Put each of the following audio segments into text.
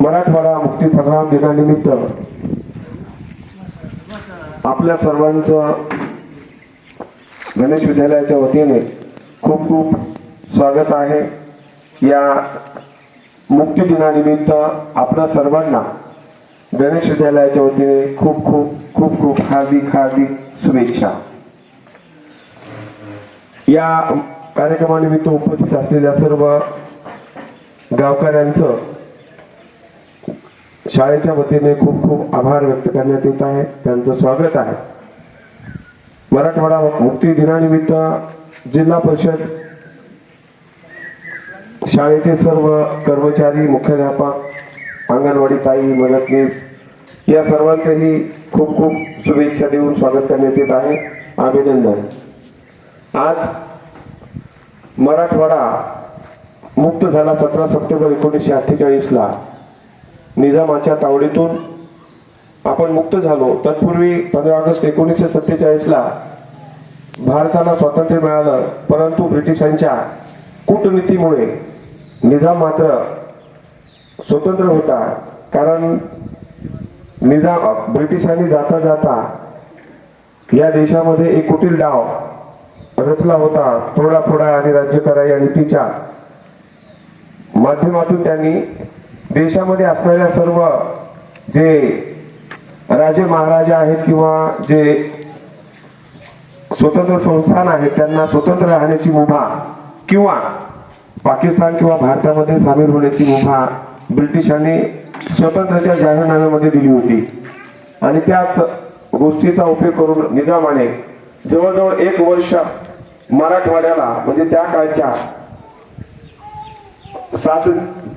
मराठवाडा मुक्ती संग्राम दिनानिमित्त आपल्या सर्वांचं गणेश विद्यालयाच्या वतीने खूप खूप स्वागत आहे. या मुक्ती दिनानिमित्त आपल्या सर्वांना गणेश विद्यालयाच्या वतीने खूप खूप खूप खूप हार्दिक हार्दिक शुभेच्छा. या कार्यक्रमानिमित्त उपस्थित असलेल्या सर्व गावकऱ्यांचं शाळेच्या वतीने खूप खूप आभार व्यक्त करण्यात येत आहे. त्यांचं स्वागत आहे. मराठवाडा मुक्ती दिनानिमित्त जिल्हा परिषद शाळेचे सर्व कर्मचारी मुख्याध्यापक अंगणवाडी ताई मदतनीस या सर्वांचेही खूप खूप शुभेच्छा देऊन स्वागत करण्यात येत आहे. अभिनंदन. आज मराठवाडा मुक्त झाला सतरा सप्टेंबर एकोणीसशे अठ्ठेचाळीसला. निजामाच्या तावडीतून आपण मुक्त झालो. तत्पूर्वी पंधरा ऑगस्ट एकोणीसशे सत्तेचाळीसला भारताला स्वातंत्र्य मिळालं. परंतु ब्रिटिशांच्या कूटनीतीमुळे निजाम मात्र स्वतंत्र होता. कारण निजाम ब्रिटिशांनी जाता जाता या देशामध्ये एक कुटील डाव रचला होता थोडा फोडा आणि राज्य करा या माध्यमातून त्यांनी देशामध्ये असणाऱ्या सर्व जे राजे महाराजा आहेत किंवा जे स्वतंत्र संस्थान आहेत त्यांना स्वतंत्र राहण्याची मुभा किंवा पाकिस्तान किंवा भारतामध्ये सामील होण्याची मुभा ब्रिटिशांनी स्वतंत्रच्या जाहीरनाम्यामध्ये दिली होती. आणि त्याच गोष्टीचा उपयोग करून निजामाने जवळजवळ एक वर्ष मराठवाड्याला म्हणजे त्या काळच्या सात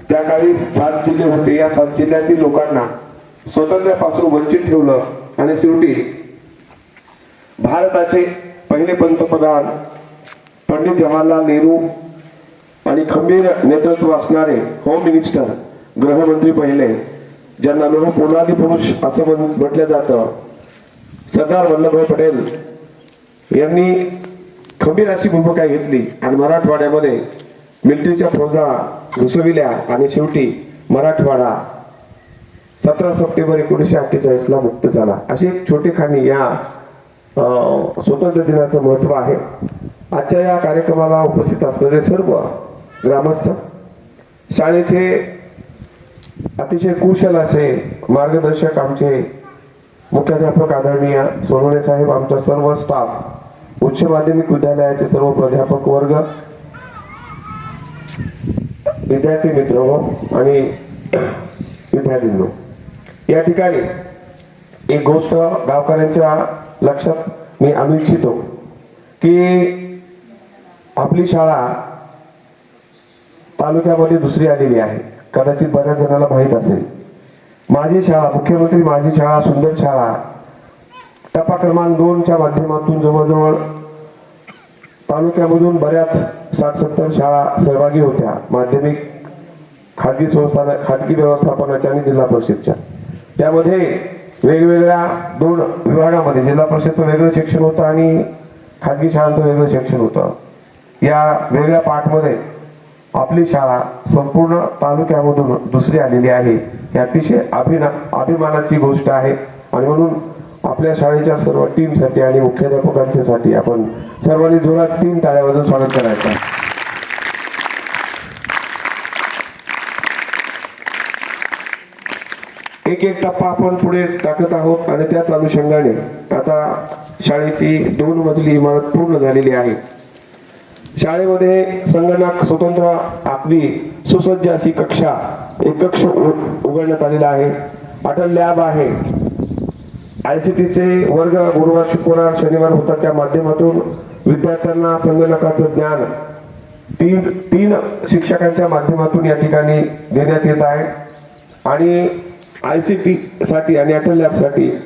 त्या काळी सात जिल्हे होते. या सात जिल्ह्यातील लोकांना स्वातंत्र्यापासून वंचित ठेवलं आणि शेवटी भारताचे पहिले पंतप्रधान पंडित जवाहरलाल नेहरू आणि खंबीर नेतृत्व असणारे होम मिनिस्टर गृहमंत्री पहिले ज्यांना लोह पोलादी पुरुष असं म्हण- म्हटलं जातं. सरदार वल्लभभाई पटेल यांनी खंबीर अशी भूमिका घेतली आणि मराठवाड्यामध्ये मिलिटरीच्या फौजा घुसविल्या आणि शेवटी मराठवाडा सतरा सप्टेंबर एकोणीसशे अठ्ठेचाळीसला मुक्त झाला. अशी एक छोटी खाणी या स्वतंत्र स्वातंत्र्य दिनाचं महत्त्व आहे. आजच्या या कार्यक्रमाला उपस्थित असलेले सर्व ग्रामस्थ शाळेचे अतिशय कुशल असे मार्गदर्शक आमचे मुख्याध्यापक आदरणीय सोनवणे साहेब आमचा सर्व स्टाफ उच्च माध्यमिक विद्यालयाचे सर्व प्राध्यापक वर्ग विद्यार्थी मित्र हो आणि विद्यार्थींनो. या ठिकाणी एक गोष्ट गावकऱ्यांच्या लक्षात मी आणू इच्छितो हो, की आपली शाळा तालुक्यामध्ये दुसरी आलेली आहे. कदाचित बऱ्याच जणांना माहीत असेल. माझी शाळा मुख्यमंत्री माझी शाळा सुंदर शाळा टप्पा क्रमांक दोनच्या माध्यमातून जवळजवळ तालुक्यामधून बऱ्याच साठ सत्तर शाळा सहभागी होत्या. माध्यमिक खाजगी संस्था खाजगी व्यवस्थापनाच्या आणि जिल्हा परिषदच्या. त्यामध्ये वेगवेगळ्या दोन विभागामध्ये जिल्हा परिषदचं वेगळं शिक्षण होतं आणि खाजगी शाळांचं वेगळं शिक्षण होतं. या वेगळ्या पाठमध्ये आपली शाळा संपूर्ण तालुक्यामधून दुसरी आलेली आहे. ही अतिशय अभिना अभिमानाची गोष्ट आहे. आणि म्हणून आपल्या शाळेच्या सर्व टीमसाठी आणि मुख्याध्यापकांच्यासाठी आपण सर्वांनी जोरात तीन टाळ्या वाजवून स्वागत करायचं एक एक टप्पा आपण पुढे टाकत आहोत आणि त्याच अनुषंगाने आता शाळेची दोन मजली इमारत पूर्ण झालेली आहे. शाळेमध्ये संगणक स्वतंत्र आपली सुसज्ज अशी कक्षा एक कक्ष उ- उघडण्यात आलेला आहे. अटल लॅब आहे. आय सी टीचे वर्ग गुरुवार शुक्रवार शनिवार होतात त्या माध्यमातून विद्यार्थ्यांना संगणकाचं ज्ञान तीन तीन शिक्षकांच्या माध्यमातून या ठिकाणी देण्यात येत आहे. आणि आय सी टी साठी आणि अटल लॅबसाठी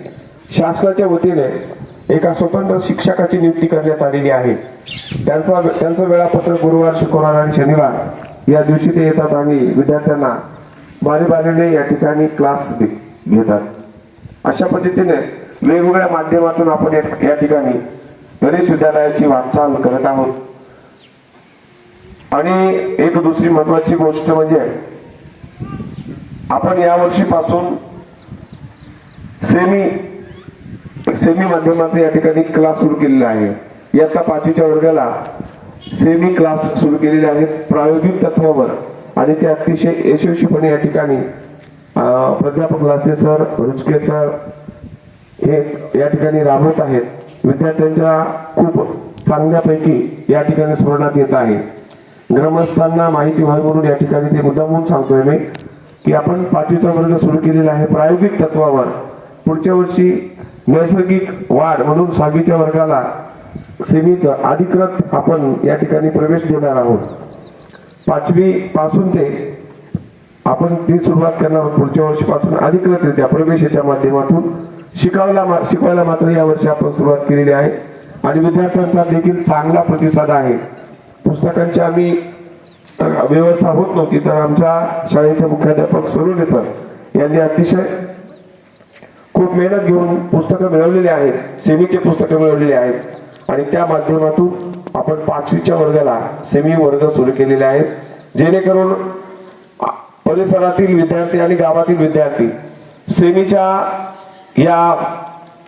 शासनाच्या वतीने एका स्वतंत्र शिक्षकाची नियुक्ती करण्यात आलेली आहे. त्यांचा त्यांचं वेळापत्रक गुरुवार शुक्रवार आणि शनिवार या दिवशी ते येतात आणि विद्यार्थ्यांना बारीबारीने या ठिकाणी क्लास दे- घेतात. अशा पद्धतीने वेगवेगळ्या माध्यमातून आपण या ठिकाणी गणेश विद्यालयाची वाटचाल करत आहोत. आणि एक दुसरी महत्वाची गोष्ट म्हणजे आपण यावर्षीपासून सेमी सेमी माध्यमाचे या ठिकाणी क्लास सुरू केलेले आहे. इयत्ता पाचवीच्या वर्गाला सेमी क्लास सुरू केलेले आहेत प्रायोगिक तत्वावर. आणि ते अतिशय यशस्वीपणे या ठिकाणी प्राध्यापक लासे सर रुचके सर हे या ठिकाणी राबवत आहेत. विद्यार्थ्यांच्या खूप चांगल्यापैकी या ठिकाणी स्मरणात येत आहे. ग्रामस्थांना माहिती व्हावी म्हणून या ठिकाणी ते मुद्दामून सांगतोय मी की आपण पाचवीचा वर्ग सुरू केलेला आहे. प्रायोगिक तत्वावर पुढच्या वर्षी नैसर्गिक वाढ म्हणून सहावीच्या वर्गाला सेमीचं अधिकृत आपण या ठिकाणी प्रवेश देणार आहोत. पाचवी पासून ते आपण ती सुरुवात करणार आहोत पुढच्या वर्षीपासून. अधिकृतरित्या प्रवेशाच्या माध्यमातून शिकायला मा- शिकवायला मात्र या वर्षी आपण सुरुवात केलेली आहे. आणि विद्यार्थ्यांचा देखील चांगला प्रतिसाद आहे. पुस्तकांची आम्ही व्यवस्था होत नव्हती तर आमच्या शाळेचे मुख्याध्यापक सोनवणे सर यांनी अतिशय खूप मेहनत घेऊन पुस्तकं मिळवलेली आहेत सेमीचे पुस्तकं मिळवलेली आहेत. आणि त्या माध्यमातून आपण पाचवीच्या वर्गाला सेमी वर्ग सुरू केलेले आहेत. जेणेकरून परिसरातील विद्यार्थी आणि गावातील विद्यार्थी सेमीच्या या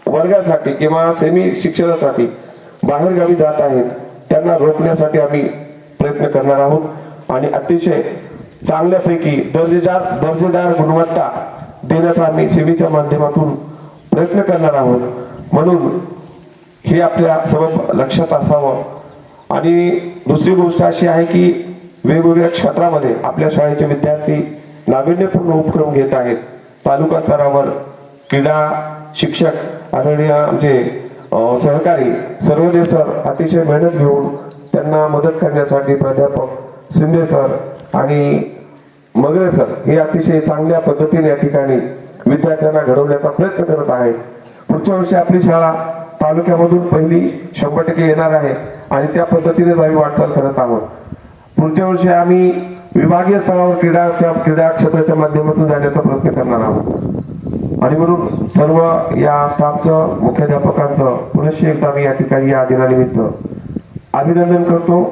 वर्गासाठी किंवा सेमी शिक्षणासाठी बाहेरगावी जात आहेत त्यांना रोखण्यासाठी आम्ही प्रयत्न करणार आहोत. आणि अतिशय चांगल्यापैकी दर्जेदार दर्जेदार गुणवत्ता देण्याचा आम्ही सेवेच्या माध्यमातून प्रयत्न करणार आहोत. म्हणून हे आपल्या सर्व लक्षात असावं. आणि दुसरी गोष्ट अशी आहे की वेगवेगळ्या क्षेत्रामध्ये आपल्या शाळेचे विद्यार्थी नाविन्यपूर्ण उपक्रम घेत आहेत. तालुका स्तरावर क्रीडा शिक्षक आणि आमचे सहकारी सर्वोदय सर अतिशय मेहनत घेऊन त्यांना मदत करण्यासाठी प्राध्यापक शिंदे सर आणि मगरे सर हे अतिशय चांगल्या पद्धतीने या ठिकाणी विद्यार्थ्यांना घडवण्याचा प्रयत्न करत आहे पुढच्या वर्षी आपली शाळा तालुक्यामधून पहिली शंभर टक्के येणार आहे आणि त्या पद्धतीनेच आम्ही वाटचाल करत आहोत. पुढच्या वर्षी आम्ही विभागीय स्तरावर क्रीडाच्या क्रीडा क्षेत्राच्या माध्यमातून जाण्याचा प्रयत्न करणार आहोत. आणि म्हणून सर्व या स्टाफचं मुख्याध्यापकांचं पुनश्च एकदा मी या ठिकाणी या दिनानिमित्त अभिनंदन करतो.